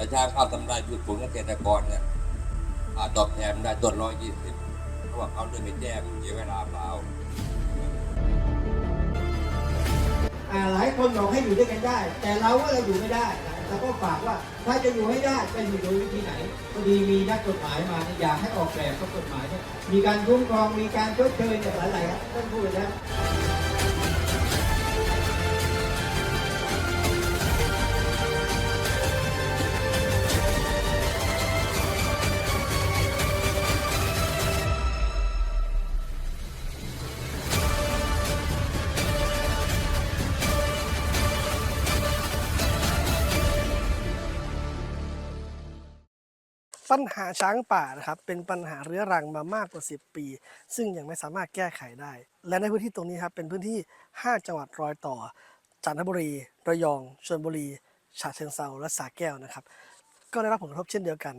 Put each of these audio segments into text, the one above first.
แต่ช้างเข้าทำได้พืชผลเกษตรกรเนี่ยตอบแทนได้ต้นร้อยยี่สิบเพราะว่าเขาเดินไปแจ้งเสียเวลาเปล่าหลายคนบอกให้อยู่ด้วยกันได้ แต่เราว่าเราอยู่ไม่ได้เราก็ฝากว่าถ้าจะอยู่ให้ได้จะอยู่โดยวิธีไหนพอดีมีนักกฎหมายมาอยากให้ออกแบบข้อกฎหมายเนี่ยมีการคุ้มครองมีการชดเชยจากหลายๆครับท่านพูดแล้ว ปัญหาช้างป่านะครับเป็นปัญหาเรื้อรังมามากกว่า 10 ปี ซึ่งยังไม่สามารถแก้ไขได้ และในพื้นที่ตรงนี้ครับเป็นพื้นที่ 5 จังหวัดรอยต่อ จันทบุรี ระยองชลบุรีฉะเชิงเซาและสระแก้วนะครับ ก็ได้รับผลกระทบเช่นเดียวกัน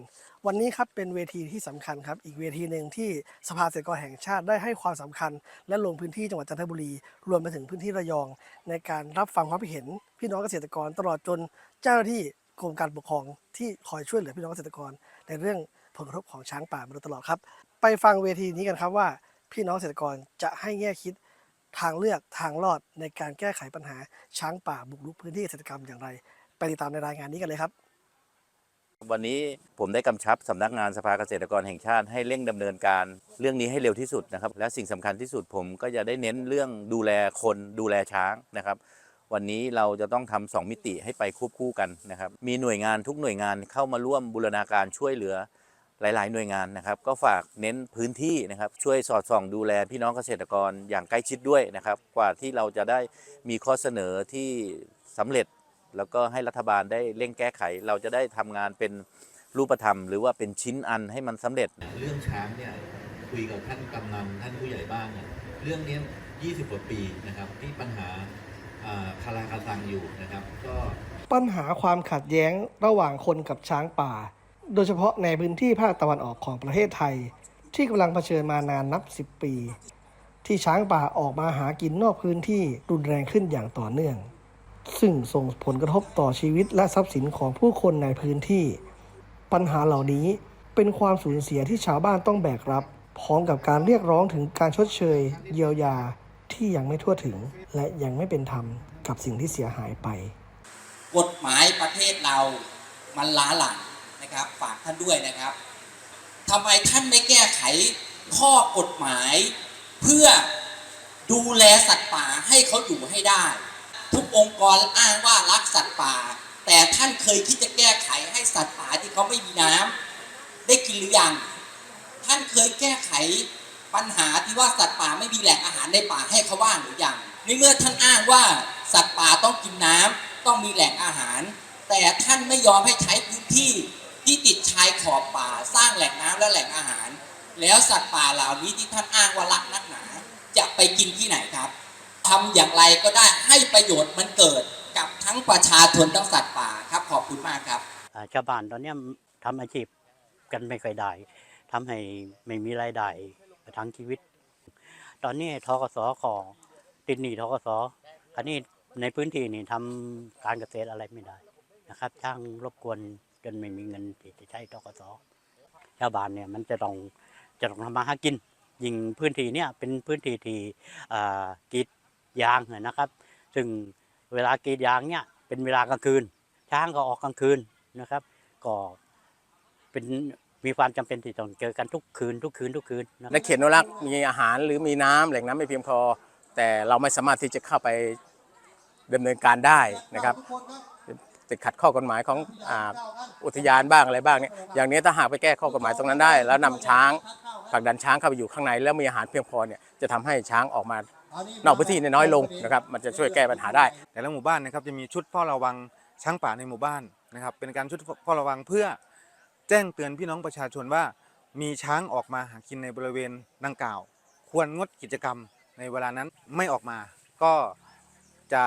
วันนี้ครับเป็นเวทีที่สำคัญครับ อีกเวทีหนึ่งที่สภาเกษตรกรแห่งชาติได้ให้ความสำคัญ และลงพื้นที่จังหวัดจันทบุรี รวมไปถึงพื้นที่ระยอง ในการรับฟังความคิดเห็น พี่น้องเกษตรกรตลอดจนเจ้าหน้าที่ กรมการปกครองที่คอยช่วยเหลือพี่น้องเกษตรกร ในเรื่องผลกระทบของช้างป่ามาโดยตลอดครับ ไปฟังเวทีนี้กันครับว่า พี่น้องเกษตรกรจะให้แง่คิดทางเลือกทางรอดในการแก้ไขปัญหาช้างป่าบุกรุกพื้นที่เกษตรกรรมอย่างไร ไปติดตามในรายงานนี้กันเลยครับวันนี้ผมได้กำชับสำนักงานสภาเกษตรกรแห่งชาติให้เร่งดำเนินการเรื่องนี้ให้เร็วที่สุดนะครับ และสิ่งสำคัญที่สุดผมก็จะได้เน้นเรื่องดูแลคนดูแลช้างนะครับ วันนี้เราจะต้องทำสองมิติให้ไปควบคู่กันนะครับ มีหน่วยงานทุกหน่วยงานเข้ามาร่วมบูรณาการช่วยเหลือหลาย ๆ หน่วยงานนะครับ ก็ฝากเน้นพื้นที่นะครับ ช่วยสอดส่องดูแลพี่น้องเกษตรกรอย่างใกล้ชิดด้วยนะครับ กว่าที่เราจะได้มีข้อเสนอที่สำเร็จ แล้วก็ให้รัฐบาลได้เร่งแก้ไข เราจะได้ทำงานเป็นรูปธรรม หรือว่าเป็นชิ้นอันให้มันสำเร็จ เรื่องช้างเนี่ยคุยกับท่านกำนันท่านผู้ใหญ่บ้านเนี่ยเรื่องนี้ย20 กว่าปีนะครับที่ปัญหา คาราคาซังอยู่นะครับก็ปัญหาความขัดแย้งระหว่างคนกับช้างป่า โดยเฉพาะในพื้นที่ภาคตะวันออกของประเทศไทย ที่กำลังเผชิญมานานนับ 10 ปี ที่ช้างป่าออกมาหากินนอกพื้นที่รุนแรงขึ้นอย่างต่อเนื่อง ซึ่งส่งผลกระทบต่อชีวิตและทรัพย์สินของผู้คนในพื้นที่ ปัญหาเหล่านี้เป็นความสูญเสียที่ชาวบ้านต้องแบกรับ พร้อมกับการเรียกร้องถึงการชดเชย เยียวยา ที่ยังไม่ทั่วถึง และยังไม่เป็นธรรมกับสิ่งที่เสียหายไป กฎหมายประเทศเรามันล้าหลังนะครับ ฝากท่านด้วยนะครับทำไมท่านไม่แก้ไขข้อกฎหมาย เพื่อดูแลสัตว์ป่าให้เขาอยู่ให้ได้ ทุกองค์กรอ้างว่ารักสัตว์ป่า แต่ท่านเคยคิดจะแก้ไขให้สัตว์ป่าที่เขาไม่มีน้ำได้กินหรือยัง ท่านเคยแก้ไข ปัญหาที่ว่าสัตว์ป่าไม่มีแหล่งอาหารในป่าให้เขาว่างหรือยังในเมื่อท่านอ้างว่าสัตว์ป่าต้องกินน้ำต้องมีแหล่งอาหาร แต่ท่านไม่ยอมให้ใช้พื้นที่ที่ติดชายขอบป่าสร้างแหล่งน้ำและแหล่งอาหาร แล้วสัตว์ป่าเหล่านี้ที่ท่านอ้างว่ารักนักหนาจะไปกินที่ไหนครับทำอย่างไรก็ได้ให้ประโยชน์มันเกิดกับทั้งประชาชนทั้งสัตว์ป่าครับขอบคุณมากครับชาวบ้านตอนนี้ยทำอาชีพกันไม่ค่อยได้ทำให้ไม่มีรายได้ ประทังชีวิต ตอนนี้ทกสขอติดหนี้ทกสคราวนี้ในพื้นที่นี่ทำการเกษตรอะไรไม่ได้นะครับช่างรบกวนจนไม่มีเงินที่จะใช้ทกสชาวบ้านเนี่ยมันจะต้องจะต้องทำมาหากิน ยิงพื้นที่เนี่ยเป็นพื้นที่ที่กรีดยางนะครับ ซึ่งเวลากรีดยางเนี่ยเป็นเวลากลางคืน ช้างก็ออกกลางคืนนะครับ ก็เป็น มีความจำเป็นที่ต้องเจอกันทุกคืนทุกคืนทุกคืนนะในเขตอนุรักษ์มีอาหารหรือมีน้ำแหล่งน้ำไม่เพียงพอ แต่เราไม่สามารถที่จะเข้าไปดำเนินการได้นะครับติดขัดข้อกฎหมายของอาอุทยานบ้างอะไรบ้างเนี่ยอย่างนี้ถ้าหากไปแก้ข้อกฎหมายตรงนั้นได้ แล้วนำช้างผลักดันช้างเข้าไปอยู่ข้างใน แล้วมีอาหารเพียงพอเนี่ยจะทำให้ช้างออกมานอกพื้นที่เนี่ยน้อยลงนะครับมันจะช่วยแก้ปัญหาได้ แต่ละหมู่บ้านนะครับจะมีชุดเฝ้าระวังช้างป่าในหมู่บ้านนะครับเป็นการชุดเฝ้าระวังเพื่อ แจ้งเตือนพี่น้องประชาชนว่า มีช้างออกมาหากินในบริเวณดังกล่าว ควรงดกิจกรรมในเวลานั้นไม่ออกมา ก็จะ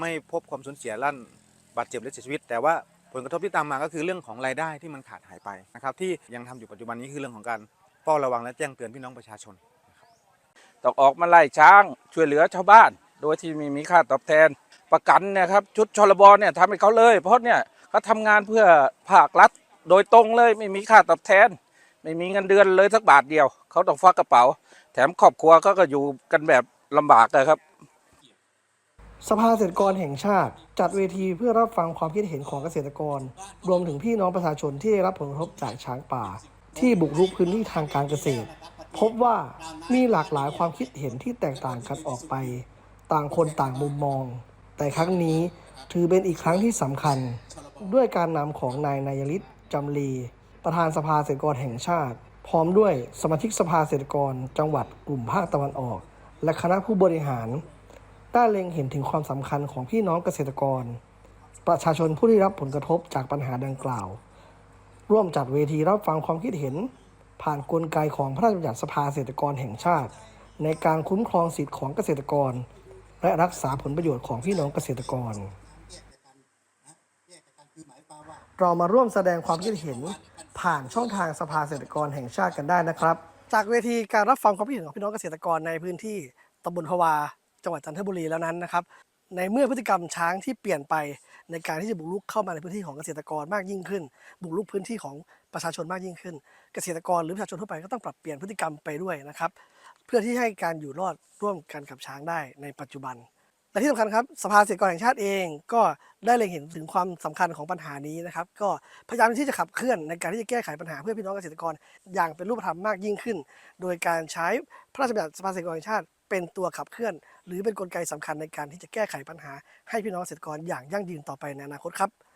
ไม่พบความสูญเสียลั่นบาดเจ็บและเสียชีวิต แต่ว่าผลกระทบที่ตามมาก็คือเรื่องของรายได้ที่มันขาดหายไปนะครับ ที่ยังทำอยู่ปัจจุบันนี้คือเรื่องของการเฝ้าระวังและแจ้งเตือนพี่น้องประชาชนต้องออกมาไล่ช้างช่วยเหลือชาวบ้าน โดยที่ไมีมีค่าตอบแทนประกันเนี่ยครับชุดชลบเนี่ยทำให้เขาเลย เพราะเนี่ยเขาทำงานเพื่อภาครัฐ โดยตรงเลยไม่มีค่าตอบแทน ไม่มีเงินเดือนเลยสักบาทเดียว เขาต้องฟักกระเป๋า แถมครอบครัวก็ก็อยู่กันแบบลำบากเลยครับ สภาเกษตรกรแห่งชาติ จัดเวทีเพื่อรับฟังความคิดเห็นของเกษตรกร รวมถึงพี่น้องประชาชนที่ได้รับผลกระทบจากช้างป่า ที่บุกรุกพื้นที่ทางการเกษตร พบว่ามีหลากหลายความคิดเห็นที่แตกต่างกันออกไป ต่างคนต่างมุมมอง แต่ครั้งนี้ถือเป็นอีกครั้งที่สำคัญ ด้วยการนำของนายนายลิศ จำลีประธานสภาเกษตรกรแห่งชาติ พร้อมด้วยสมาชิกสภาเกษตรกร จังหวัดกลุ่มภาคตะวันออก และคณะผู้บริหาร ได้เล็งเห็นถึงความสำคัญของพี่น้องเกษตรกร ประชาชนผู้ได้รับผลกระทบจากปัญหาดังกล่าว ร่วมจัดเวทีรับฟังความคิดเห็น ผ่านกลไกของพระราชบัญญัติสภาเกษตรกรแห่งชาติ ในการคุ้มครองสิทธิของเกษตรกร และรักษาผลประโยชน์ของพี่น้องเกษตรกร เรามาร่วมแสดงความคิดเห็นผ่านช่องทางสภาเกษตรกรแห่งชาติกันได้นะครับ จากเวทีการรับฟังความคิดเห็นของพี่น้องเกษตรกรในพื้นที่ตำบลพวา จังหวัดจันทบุรีแล้วนั้นนะครับ ในเมื่อพฤติกรรมช้างที่เปลี่ยนไปในการที่จะบุกรุกเข้ามาในพื้นที่ของเกษตรกรมากยิ่งขึ้น บุกรุกพื้นที่ของประชาชนมากยิ่งขึ้น เกษตรกรหรือประชาชนทั่วไปก็ต้องปรับเปลี่ยนพฤติกรรมไปด้วยนะครับ เพื่อที่ให้การอยู่รอดร่วมกันกับช้างได้ในปัจจุบัน และที่สำคัญครับสภาเกษตรกรแห่งชาติเองก็ได้เล็งเห็นถึงความสำคัญของปัญหานี้นะครับ ก็พยายามที่จะขับเคลื่อนในการที่จะแก้ไขปัญหาเพื่อพี่น้องเกษตรกรอย่างเป็นรูปธรรมมากยิ่งขึ้น โดยการใช้พระราชบัญญัติสภาเกษตรกรแห่งชาติ เป็นตัวขับเคลื่อน หรือเป็นกลไกสำคัญในการที่จะแก้ไขปัญหาให้พี่น้องเกษตรกรอย่างยั่งยืนต่อไปในอนาคตครับ